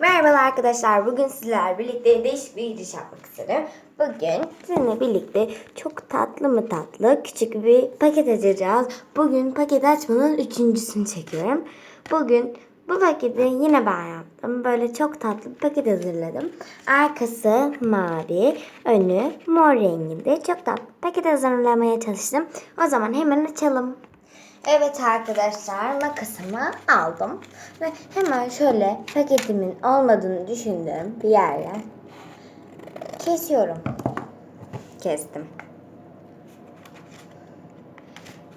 Merhabalar arkadaşlar. Bugün sizlerle birlikte değişik bir giriş yapmak istedim. Bugün sizinle birlikte çok tatlı mı tatlı küçük bir paket açacağız. Bugün paket açmanın üçüncüsünü çekiyorum. Bugün bu paketi yine ben yaptım. Böyle çok tatlı bir paket hazırladım. Arkası mavi, önü mor renginde. Çok tatlı paket hazırlamaya çalıştım. O zaman hemen açalım. Evet arkadaşlar makasımı aldım ve hemen şöyle paketimin olmadığını düşündüğüm bir yerden kesiyorum. Kestim.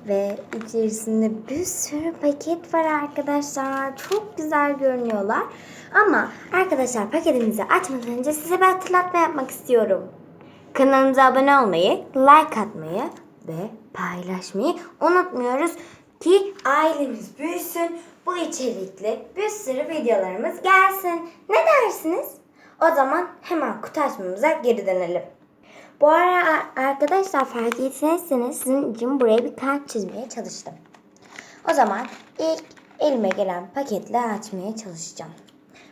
Ve içerisinde bir sürü paket var arkadaşlar. Çok güzel görünüyorlar. Ama arkadaşlar paketimizi açmadan önce size bir hatırlatma yapmak istiyorum. Kanalımıza abone olmayı, like atmayı ve paylaşmayı unutmuyoruz ki ailemiz büyüsün. Bu içerikli bir sürü videolarımız gelsin. Ne dersiniz? O zaman hemen kutu açmamıza geri dönelim. Bu ara arkadaşlar fark ettiyseniz sizin için buraya bir kalp çizmeye çalıştım. O zaman ilk elime gelen paketle açmaya çalışacağım.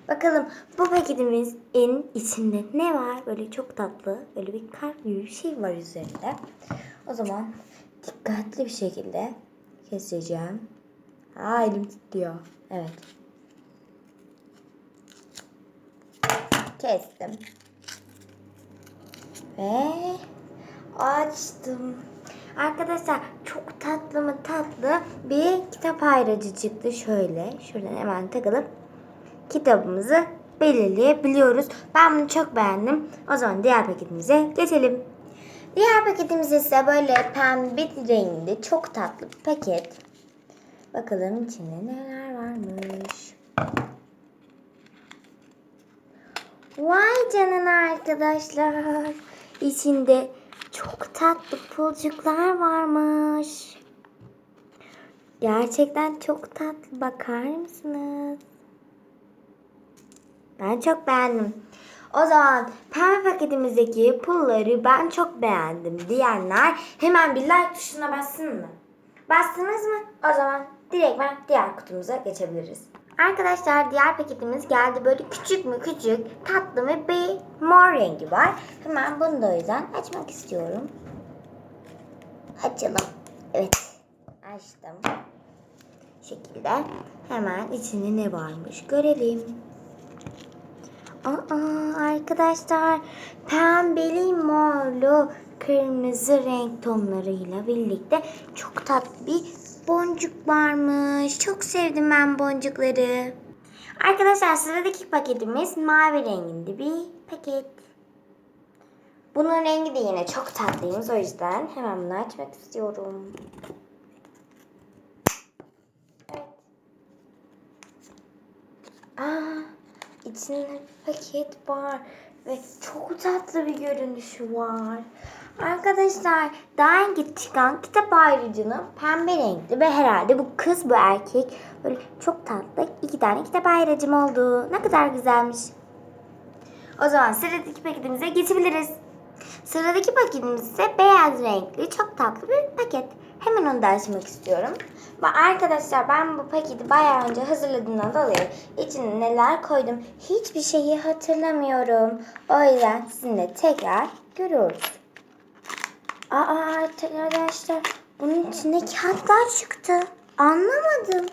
Bakalım bu paketimizin içinde ne var? Böyle çok tatlı, böyle bir kalp gibi bir şey var üzerinde. O zaman dikkatli bir şekilde keseceğim. Aa elim titriyor. Evet. Kestim. Ve açtım. Arkadaşlar çok tatlı mı tatlı bir kitap ayracı çıktı. Şöyle şuradan hemen takılıp kitabımızı belirleyebiliyoruz. Ben bunu çok beğendim. O zaman diğer paketimize geçelim. Diğer paketimiz ise böyle pembe renkli çok tatlı bir paket. Bakalım içinde neler varmış. Vay canına arkadaşlar. İçinde çok tatlı pulcuklar varmış. Gerçekten çok tatlı. Bakar mısınız? Ben çok beğendim. O zaman pembe paketimizdeki pulları ben çok beğendim diyenler hemen bir like tuşuna bassın mı? Bastınız mı? O zaman direkt ben diğer kutumuza geçebiliriz. Arkadaşlar diğer paketimiz geldi. Böyle küçük mü küçük, tatlı mı bir mor rengi var. Hemen bunu da o yüzden açmak istiyorum. Açalım. Evet. Açtım. Şekilde hemen içinde ne varmış görelim. Aa, arkadaşlar pembeli morlu kırmızı renk tonlarıyla birlikte çok tatlı bir boncuk varmış. Çok sevdim ben boncukları. Arkadaşlar sıradaki paketimiz mavi renginde bir paket. Bunun rengi de yine çok tatlıymış o yüzden hemen bunu açmak istiyorum. Evet. Aa, içinde paket var ve çok tatlı bir görünüşü var. Arkadaşlar daha önce çıkan kitap ayrıcının pembe renkli ve herhalde bu kız bu erkek böyle çok tatlı iki tane kitap ayrıcım oldu. Ne kadar güzelmiş. O zaman sıradaki paketimize geçebiliriz. Sıradaki paketimiz ise beyaz renkli çok tatlı bir paket. Hemen onu da açmak istiyorum. Ve arkadaşlar ben bu paketi bayağı önce hazırladığımdan dolayı içine neler koydum hiçbir şeyi hatırlamıyorum. O yüzden sizinle tekrar görüyoruz. Aa arkadaşlar bunun içinde kağıtlar çıktı. Anlamadım.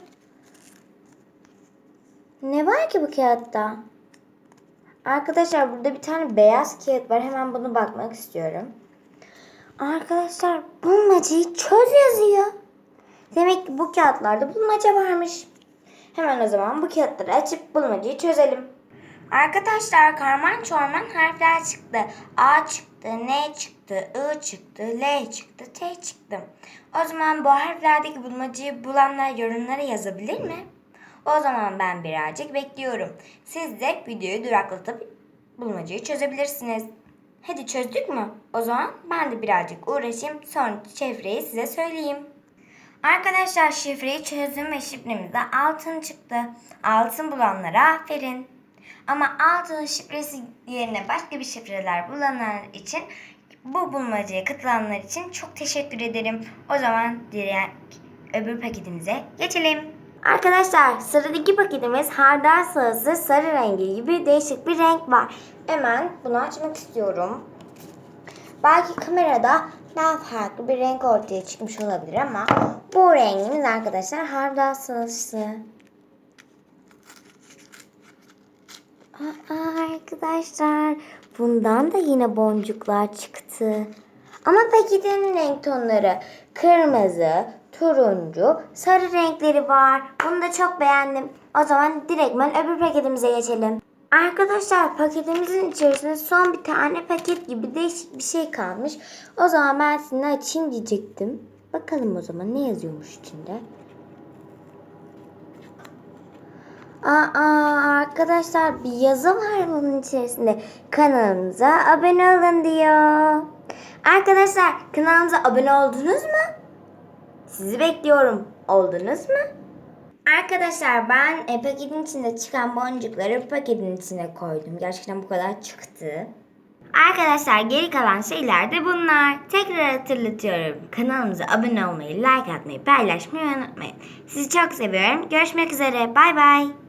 Ne var ki bu kağıtta? Arkadaşlar burada bir tane beyaz kağıt var. Hemen bunu bakmak istiyorum. Arkadaşlar bulmacayı çöz yazıyor. Demek ki bu kağıtlarda bulmaca varmış. Hemen o zaman bu kağıtları açıp bulmacayı çözelim. Arkadaşlar karman çorman harfler çıktı. A çıktı, N çıktı, I çıktı, L çıktı, T çıktı. O zaman bu harflerdeki bulmacayı bulanlar yorumlara yazabilir mi? O zaman ben birazcık bekliyorum. Siz de videoyu duraklatıp bulmacayı çözebilirsiniz. Hadi çözdük mü? O zaman ben de birazcık uğraşayım. Sonra şifreyi size söyleyeyim. Arkadaşlar şifreyi çözdüm ve şifremizde altın çıktı. Altın bulanlara aferin. Ama altın şifresi yerine başka bir şifreler bulanlar için bu bulmacaya katılanlar için çok teşekkür ederim. O zaman diğer öbür paketimize geçelim. Arkadaşlar sıradaki paketimiz hardal sarısı sarı rengi gibi değişik bir renk var. Hemen bunu açmak istiyorum. Belki kamerada daha farklı bir renk ortaya çıkmış olabilir ama bu rengimiz arkadaşlar hardal sarısı. Aa, arkadaşlar bundan da yine boncuklar çıktı. Ama paketin renk tonları kırmızı, turuncu, sarı renkleri var. Bunu da çok beğendim. O zaman direktmen öbür paketimize geçelim. Arkadaşlar paketimizin içerisinde son bir tane paket gibi değişik bir şey kalmış. O zaman ben sizinle açayım diyecektim. Bakalım o zaman ne yazıyormuş içinde. Aa arkadaşlar bir yazı var bunun içerisinde. Kanalımıza abone olun diyor. Arkadaşlar kanalımıza abone oldunuz mu? Sizi bekliyorum. Oldunuz mu? Arkadaşlar ben e, paketin içinde çıkan boncukları paketin içine koydum. Gerçekten bu kadar çıktı. Arkadaşlar geri kalan şeyler de bunlar. Tekrar hatırlatıyorum. Kanalımıza abone olmayı, like atmayı, paylaşmayı unutmayın. Sizi çok seviyorum. Görüşmek üzere. Bay bay.